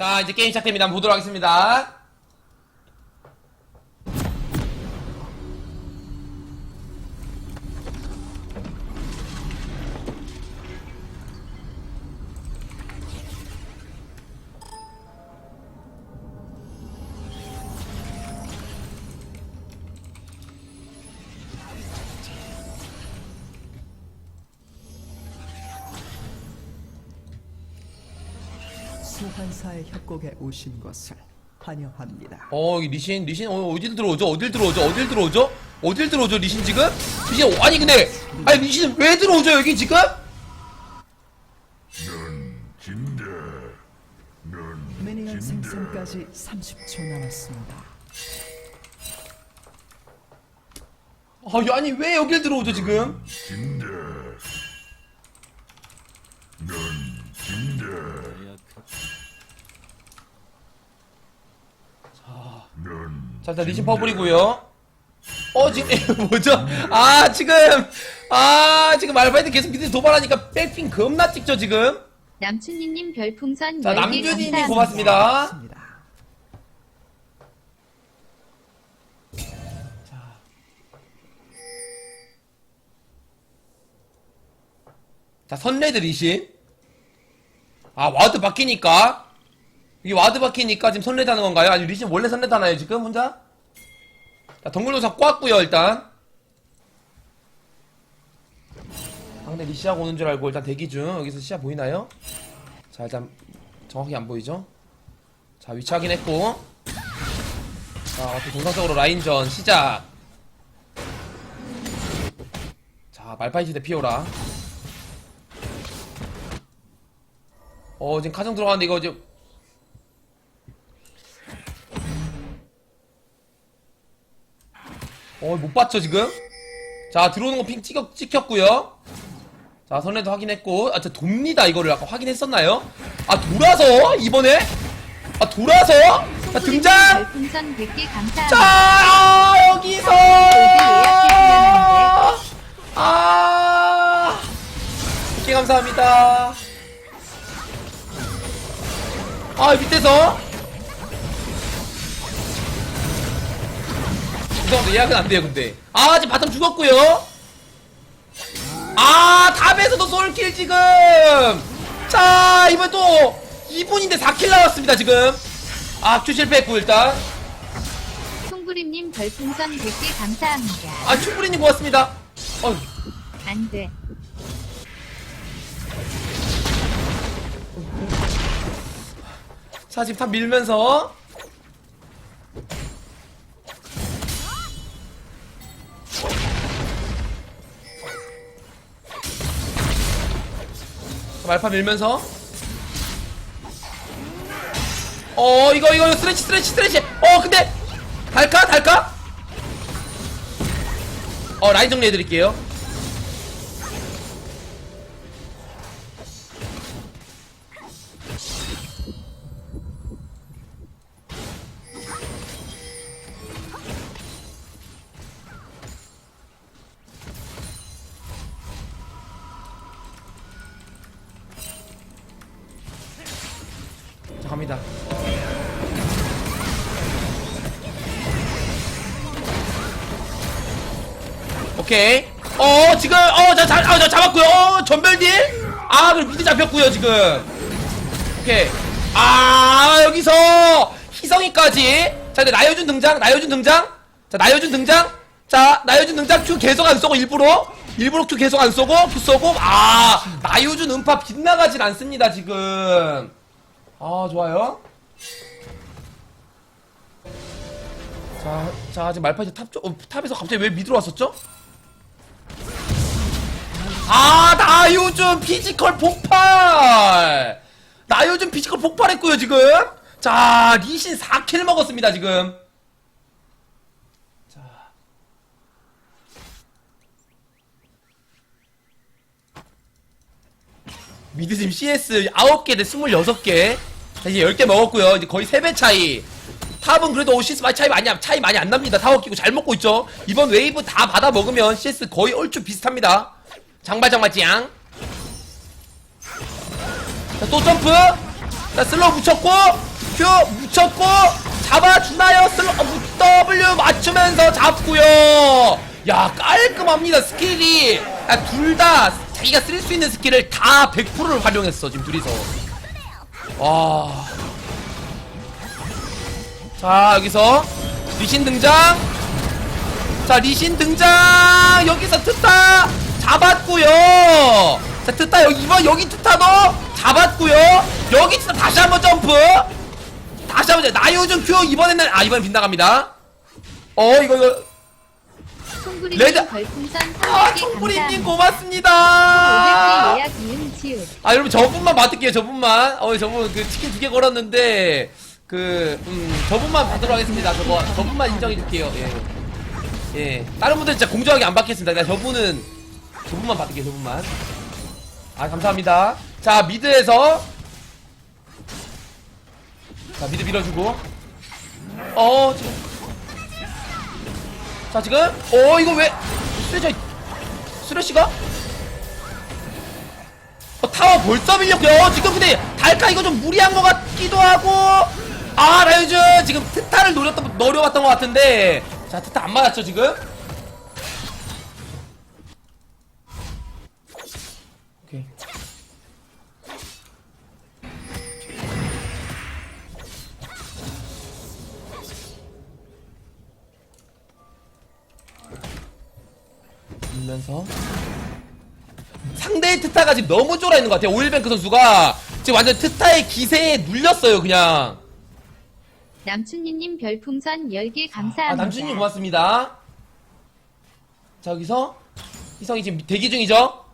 자, 이제 게임 시작됩니다. 한번 보도록 하겠습니다. 소환사의 협곡에 오신 것을 환영합니다. 어, 여기 리신, 리신, 어, 어딜 들어오죠? 어딜 들어오죠? 어딜 들어오죠? 어딜 들어오죠, 리신 지금? 리신, 아니, 근데, 아니, 리신 왜 들어오죠, 여기 지금? 진대 넌 미니언 생성까지 30초 남았습니다. 아, 아니, 왜 여길 들어오죠, 지금? 진대 넌 진대 넌 자, 일단 리신 퍼블이고요 어, 지금, 뭐죠? 아, 지금, 아, 지금 말파이트 계속 밑에서 도발하니까 백핑 겁나 찍죠, 지금? 남춘희님 별풍선 자, 10개 남준이님 감사합니다. 고맙습니다. 맞습니다. 자, 선레드 리신. 아, 와드 바뀌니까. 이게 와드 바뀌니까 지금 선레드 하는 건가요? 아니, 리신 원래 선레드 하나요, 지금 혼자? 자, 덩굴동사 꽂았고요 일단. 상대 리시하고 오는 줄 알고 일단 대기 중. 여기서 시야 보이나요? 자, 일단 정확히 안 보이죠? 자, 위치 확인했고. 자, 어떻게 동상적으로 라인전 시작. 자, 말파이트 대 피오라. 어, 지금 가정 들어가는데 이거 지금. 어, 못 봤죠, 지금? 자, 들어오는 거 핑 찍혔, 찍혔고요 자, 선례도 확인했고. 아, 저 돕니다, 이거를 아까 확인했었나요? 아, 돌아서? 이번에? 아, 돌아서? 자, 등장! 별풍선 100개 감사합니다. 자, 아, 여기서! 아, 이렇게 감사합니다. 아, 밑에서. 죄송합니다. 예약은 안 돼요, 근데. 아, 지금 바텀 죽었고요 아, 탑에서도 솔킬 지금! 자, 이번 또 2분인데 4킬 나왔습니다, 지금. 아, 큐 실패했고, 일단. 송구림님 별풍선 100개 감사합니다. 아, 충분히 고맙습니다. 어, 안 돼. 자, 지금 탑 밀면서. 말파 밀면서. 어, 이거, 이거, 스트레치, 스트레치, 스트레치. 어, 근데, 달까? 달까? 어, 라인 정리해드릴게요. 자, 갑니다. 오케이. 어, 지금, 어, 자, 자, 아, 자, 잡았고요. 어, 전멸딜? 아, 그럼 미드 잡혔고요, 지금. 오케이. 아, 여기서 희성이까지. 자, 근데 나여준 등장, 나여준 등장. 자, 나여준 등장. 자, 나여준 등장. 큐 계속 안 쏘고, 일부러. 일부러 큐 계속 안 쏘고, 큐 쏘고. 아, 나여준 음파 빗나가진 않습니다, 지금. 아, 좋아요. 자, 자, 지금 말파이트 탑 쪽, 어, 탑에서 갑자기 왜 미드로 왔었죠? 아, 나 요즘 피지컬 폭발! 나 요즘 피지컬 폭발했고요, 지금. 자, 리신 4킬 먹었습니다, 지금. 자. 미드 지금 CS 9개 대 26개. 자, 이제 10개 먹었고요. 이제 거의 3배 차이. 탑은 그래도 오시스 많이 차이 많이 안- 차이 많이 안 납니다. 타워 끼고 잘 먹고 있죠. 이번 웨이브 다 받아 먹으면 CS 거의 얼추 비슷합니다. 장발 장발 짱. 자, 또 점프. 자, 슬로우 붙였고 큐 묻혔고 잡아주나요? 슬로 어, W 맞추면서 잡고요. 야 깔끔합니다 스킬이 둘 다 자기가 쓸 수 있는 스킬을 다 100%를 활용했어 지금 둘이서. 와. 자 여기서 리신 등장. 자 리신 등장. 여기서 트타 잡았고요. 자 트타 여기 이번 여기 트타도 잡았고요. 여기 트타 다시 한번 점프. 다시 한번 나요즘 큐 이번에는 아 이번엔 빗나갑니다. 어 이거 이거 레드- 별풍선 아 300개 총구리님 감사합니다. 500개 고맙습니다. 예약 이응 지읒. 아 여러분 저분만 받을게요 저분만. 어 저분 그 치킨 두 개 걸었는데 그 음 저분만 받도록 하겠습니다. 저거 저분만 인정해 줄게요. 예. 예. 다른 분들 진짜 공정하게 안 받겠습니다. 그냥 저분은 저분만 받을게요 저분만. 아 감사합니다. 자 미드에서. 자 미드 밀어주고. 어 지금 자 지금 어 이거 왜 쓰레쉬 쓰레쉬가 어, 타워 벌써 밀렸고요. 지금 근데 달카 이거 좀 무리한 것 같기도 하고. 아 라이즈 지금 트타를 노렸던 노려봤던 것 같은데. 자 트타 안 맞았죠 지금? 밀면서 상대의 트타가 지금 너무 쫄아 있는 것 같아요. 오일뱅크 선수가 지금 완전 트타의 기세에 눌렸어요, 그냥. 남춘희님 별풍선 10개 감사합니다. 아, 남준님 고맙습니다. 자, 여기서 희성이 지금 대기 중이죠?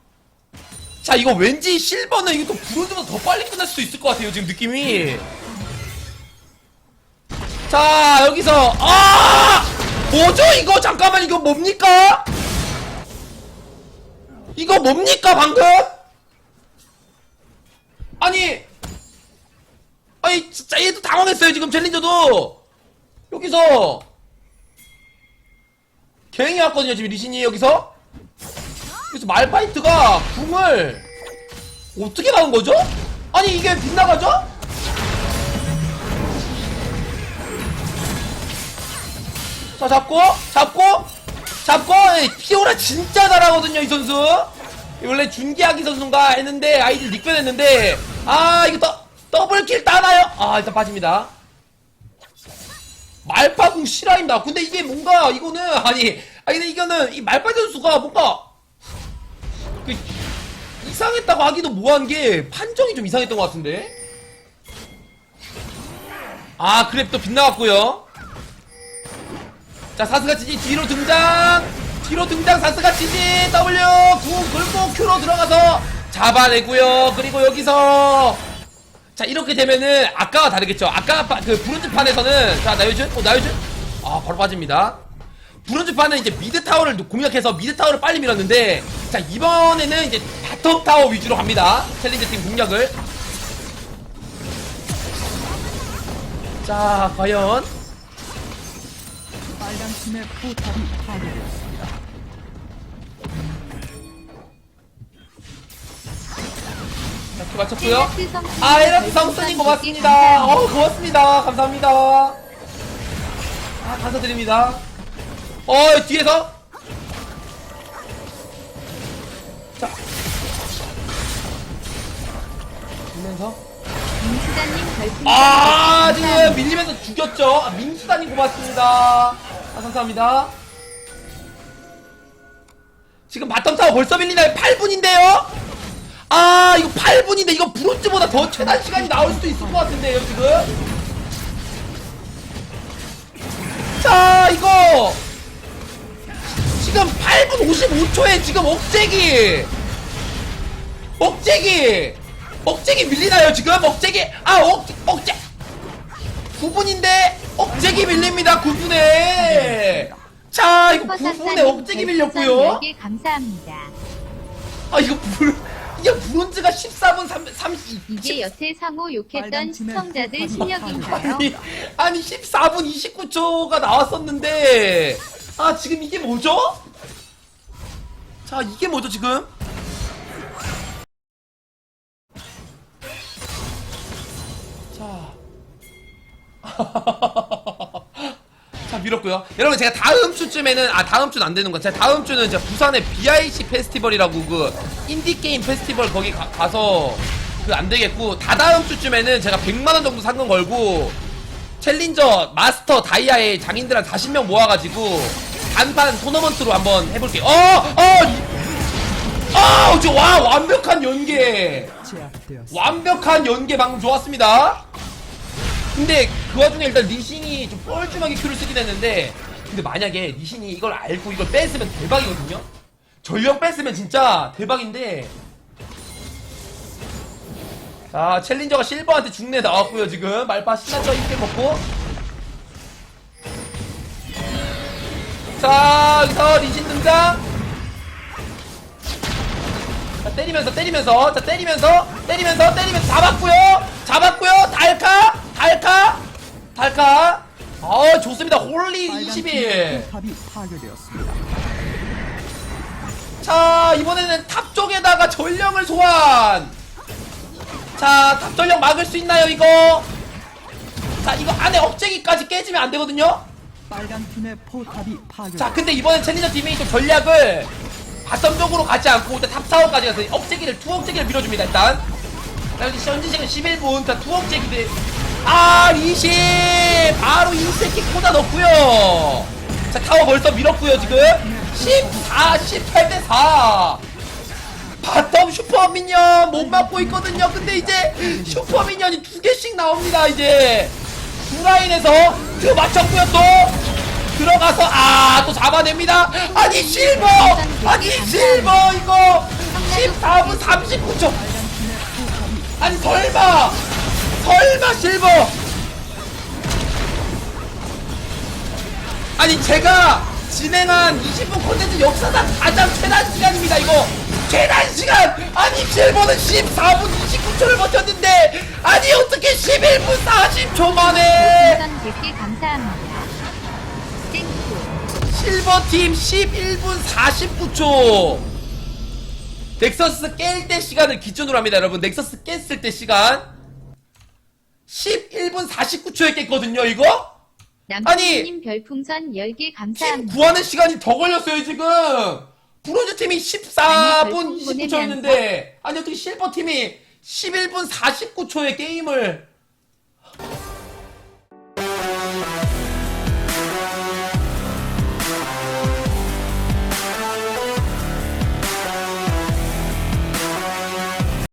자, 이거 왠지 실버는 이거 또 브론즈보다 더 빨리 끝날 수도 있을 것 같아요, 지금 느낌이. 자, 여기서, 아! 뭐죠, 이거? 잠깐만, 이거 뭡니까? 이거 뭡니까, 방금? 아니, 아니, 진짜 얘도 당황했어요, 지금 챌린저도. 여기서 갱이 왔거든요 지금 리신이 여기서 그래서 말파이트가 궁을 어떻게 막은 거죠? 아니 이게 빗나가죠? 자 잡고 잡고 잡고 피오라 진짜 잘하거든요 이 선수 원래 준기하기 선수인가 했는데 아이디 닉변했는데 아 이거 더 더블킬 따나요? 아 일단 빠집니다 말파궁 실화입니다. 근데 이게 뭔가 이거는 아니 아니 근데 이거는 이 말파 선수가 뭔가 그 이상했다고 하기도 뭐한 게 판정이 좀 이상했던 것 같은데. 아 그랩 또 빗나갔고요. 자 사스가 치지 뒤로 등장! 뒤로 등장 사스가 치지! W 궁 긁고 Q로 들어가서 잡아내고요. 그리고 여기서 자 이렇게 되면은 아까와 다르겠죠. 아까 파- 그 브론즈 판에서는 자 나요준? 어 나요준? 아 바로 빠집니다. 브론즈 판은 이제 미드 타워를 공략해서 미드 타워를 빨리 밀었는데 자 이번에는 이제 바텀 타워 위주로 갑니다. 챌린저 팀 공략을. 자 과연 팀의 포탑이 파괴되었습니다. 자, 맞췄고요. 성수님. 아 에라트 10개 고맙습니다. 어 고맙습니다. 감사합니다. 아 감사드립니다. 어 뒤에서. 자. 보면서. 민수다님 별풍선 아 100개 지금. 밀리면서 죽였죠. 아, 민수다님 고맙습니다 아 감사합니다. 지금 바텀 타워 벌써 밀리나요 8분인데요? 아 이거 8분인데 이거 브론즈보다 더 최단 시간이 나올 수도 있을 것 같은데요 지금? 자 이거! 지금 8분 55초에 지금 억제기! 억제기! 억제기 밀리나요 지금? 억제기! 아 억, 억제 9분인데 억제기 밀립니다 9분에 자 이거 9분에 억제기 밀렸고요 10개 감사합니다. 아 이거 불 이게 브론즈가 14분 3 30 이게 여태 상호 욕했던 시청자들 실력인가요? 아니, 아니 14분 29초가 나왔었는데 아 지금 이게 뭐죠? 자 이게 뭐죠 지금? 자 밀었고요. 여러분 제가 다음 주쯤에는 아 다음 주는 안 되는 건 제가 다음 주는 제가 부산의 BIC 페스티벌이라고 그 인디 게임 페스티벌 거기 가, 가서 그 안 되겠고 다 다음 주쯤에는 제가 100만 원 정도 상금 걸고 챌린저 마스터 다이아의 장인들 한 40명 모아가지고 단판 토너먼트로 한번 해볼게요. 어, 어, 이- 아, 저와 완벽한 연계. 완벽한 연계 방금 좋았습니다. 근데 그 와중에 일단 리신이 좀 뻘쭘하게 큐를 쓰긴 했는데 근데 만약에 리신이 이걸 알고 이걸 뺐으면 대박이거든요? 전령 뺐으면 진짜 대박인데. 자 챌린저가 실버한테 죽네 나왔고요 지금. 말파 신나서 힘게 먹고. 자 여기서 리신 등장. 자 때리면서 때리면서. 자 때리면서 때리면서 때리면서. 잡았고요. 잡았고요. 달카 달카? 달카? 어 좋습니다. 홀리 빨간 20일. 팀의 포탑이 파괴되었습니다. 자 이번에는 탑 쪽에다가 전령을 소환. 자탑 전령 막을 수 있나요 이거? 자 이거 안에 억제기까지 깨지면 안 되거든요? 빨간 팀의 포탑이 자 파괴되었습니다. 근데 이번엔 챌린저 팀이 좀 전략을 바텀적으로 가지 않고 일단 탑타워까지 가서 억제기를 투 억제기를 밀어줍니다 일단. 자 여기 현재 시간 11분. 자 투 억제기들 아 리신 바로 꽂아 넣고요. 자 타워 벌써 밀었고요 지금. 14 18대 4 바텀 슈퍼미니언 못 막고 있거든요. 근데 이제 슈퍼미니언이 두 개씩 나옵니다 이제. 두 라인에서 그 맞췄고요 또. 들어가서 아 또 잡아냅니다. 아니 실버! 아니 실버 이거! 14분 39초. 아니 설마 설마 실버! 아니 제가 진행한 20분 콘텐츠 역사상 가장 최단 시간입니다 이거! 최단 시간! 아니 실버는 14분 29초를 버텼는데! 아니 어떻게 11분 40초 만에! 별풍선 100개 감사합니다. 땡큐. 실버팀 11분 49초! 넥서스 깰 때 시간을 기준으로 합니다 여러분. 넥서스 깼을 때 시간 11분 49초에 깼거든요 이거? 남편님 별풍선 10개 팀 감사합니다. 구하는 시간이 더 걸렸어요 지금 브론즈 팀이 14분 아니, 별풍 29초였는데 아니 어떻게 실버 팀이 11분 49초에 게임을